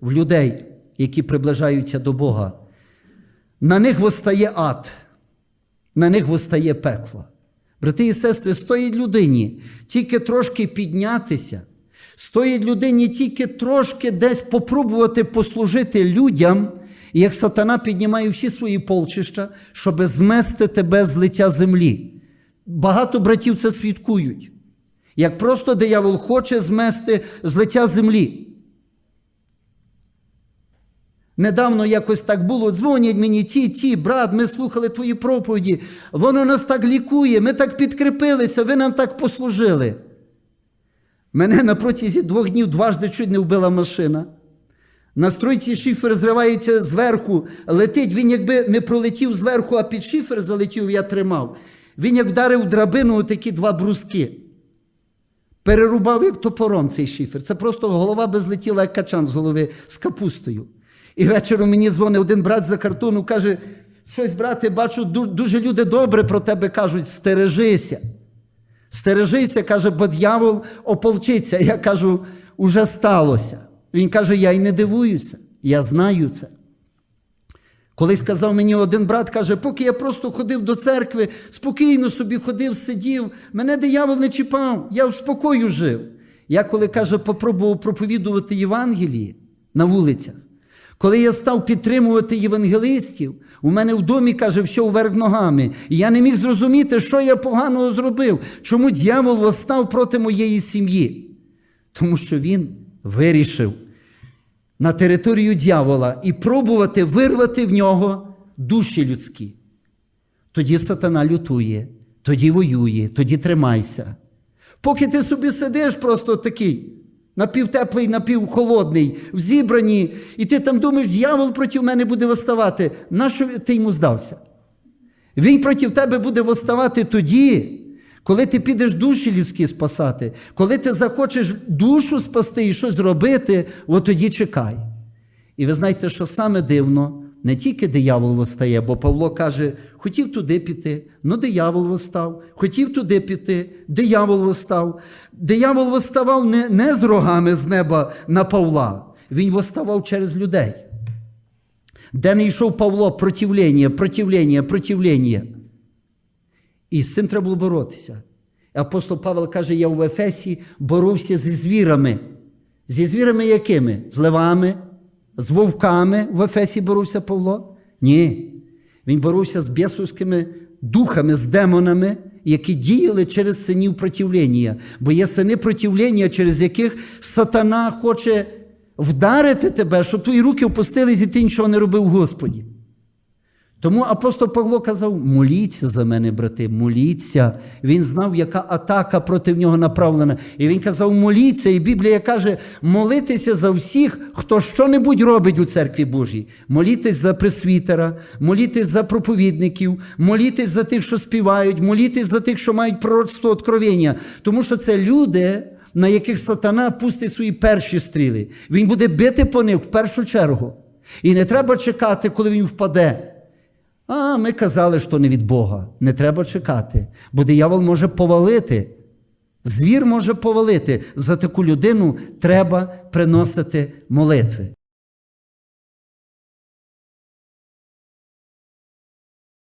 в людей, які приближаються до Бога. На них восстає ад, на них восстає пекло. Брати і сестри, стоїть людині тільки трошки піднятися, стоїть людині тільки трошки десь попробувати послужити людям, як сатана піднімає всі свої полчища, щоб змести тебе з лиця землі. Багато братів це свідкують. Як просто диявол хоче змести з лиця землі. Недавно якось так було, дзвонять мені ті, ті, брат, ми слухали твої проповіді, воно нас так лікує, ми так підкріпилися, ви нам так послужили. Мене на протязі двох днів дважди чуть не вбила машина. На стройці шифер зривається зверху, летить, він якби не пролетів зверху, а під шифер залетів, я тримав. Він як вдарив драбину отакі два бруски. Перерубав як топором цей шифер. Це просто голова би злетіла, як качан з голови з капустою. І вечором мені дзвонить один брат за картону, каже: щось, брате, бачу, дуже люди добре про тебе кажуть, стережися. Стережися, каже, бо дьявол ополчиться. Я кажу, уже сталося. Він каже, я й не дивуюся, я знаю це. Колись сказав мені один брат, каже, поки я просто ходив до церкви, спокійно собі ходив, сидів, мене диявол не чіпав, я в спокою жив. Я коли каже, попробував проповідувати Євангелії на вулицях, коли я став підтримувати євангелистів, у мене в домі, каже, все вверх ногами. І я не міг зрозуміти, що я поганого зробив, чому дьявол восстав проти моєї сім'ї. Тому що він вирішив на територію дьявола і пробувати вирвати в нього душі людські. Тоді сатана лютує, тоді воює, тоді тримайся. Поки ти собі сидиш просто такий, напівтеплий, напівхолодний, в зібранні, і ти там думаєш, дьявол проти мене буде восставати. Нащо ти йому здався? Він проти тебе буде восставати тоді, коли ти підеш душі людські спасати, коли ти захочеш душу спасти і щось зробити, от тоді чекай. І ви знаєте, що саме дивно, не тільки диявол восстає, бо Павло каже, хотів туди піти, ну диявол восстав, хотів туди піти, диявол восстав. Диявол восставав не, не з рогами з неба на Павла, він восставав через людей. Де не йшов Павло, противлення, противлення, противлення. І з цим треба було боротися. Апостол Павел каже, я в Ефесі боровся зі звірами. Зі звірами якими? З левами, з вовками в Ефесі боровся Павло? Ні. Він боровся з бісовськими духами, з демонами, які діяли через синів противлення. Бо є сини противлення, через яких сатана хоче вдарити тебе, щоб твої руки опустились і ти нічого не робив Господі. Тому апостол Павло казав: моліться за мене, брати, моліться. Він знав, яка атака проти нього направлена. І він казав, моліться. І Біблія каже, молитися за всіх, хто що-небудь робить у церкві Божій. Молітесь за пресвітера, молітесь за проповідників, молітесь за тих, що співають, молітесь за тих, що мають пророцтво откровення. Тому що це люди, на яких сатана пустить свої перші стріли. Він буде бити по них в першу чергу. І не треба чекати, коли він впаде. А ми казали, що не від Бога. Не треба чекати, бо диявол може повалити. Звір може повалити. За таку людину треба приносити молитви.